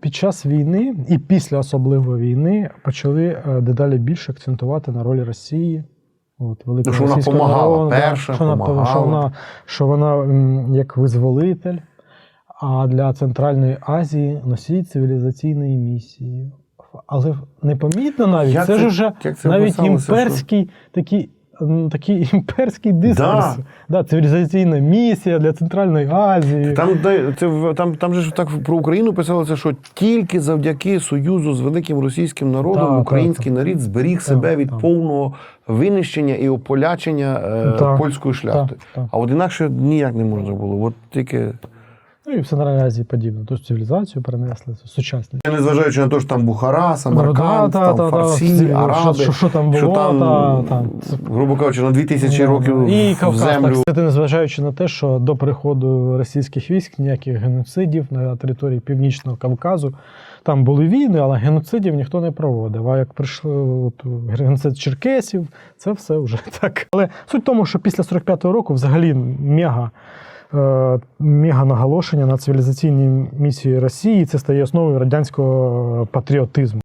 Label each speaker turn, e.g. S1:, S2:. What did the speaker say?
S1: під час війни і після особливо війни почали е, дедалі більше акцентувати на ролі Росії. От, великого
S2: Ну, що вона
S1: російського
S2: помагала,
S1: народу,
S2: перша
S1: що вона, що вона, що вона як визволитель, а для Центральної Азії носій цивілізаційної місії. Але непомітно навіть,
S2: Як
S1: це,
S2: це-
S1: ж уже навіть імперський такий. Такий імперський дискурс.
S2: Да.
S1: Да, цивілізаційна місія для Центральної Азії.
S2: Там, де- це, там, там же ж так про Україну писалося, що тільки завдяки союзу з великим російським народом
S1: Так,
S2: український народ зберіг себе від
S1: так.
S2: повного винищення і ополячення е,
S1: Так,
S2: польської шляхти.
S1: так, так.
S2: А от інакше ніяк не можна було. От тільки
S1: Ну і в Центральній Азії подібно. Тобто цивілізацію перенесли, сучасні.
S2: незважаючи на те, що там Бухара, Самарканд,
S1: Ну, да,
S2: там
S1: да,
S2: Фарсі,
S1: да,
S2: Араби,
S1: що- що там
S2: що там,
S1: та- та.
S2: грубо кажучи, на 2000 років
S1: і
S2: в
S1: Кавказ,
S2: землю.
S1: так, незважаючи на те, що до приходу російських військ ніяких геноцидів на території Північного Кавказу. Там були війни, але геноцидів ніхто не проводив. А як прийшли от, геноцид черкесів, це все вже так. Але суть в тому, що після 45-го року взагалі мега, е, мега наголошення на цивілізаційній місії Росії це стає основою радянського патріотизму.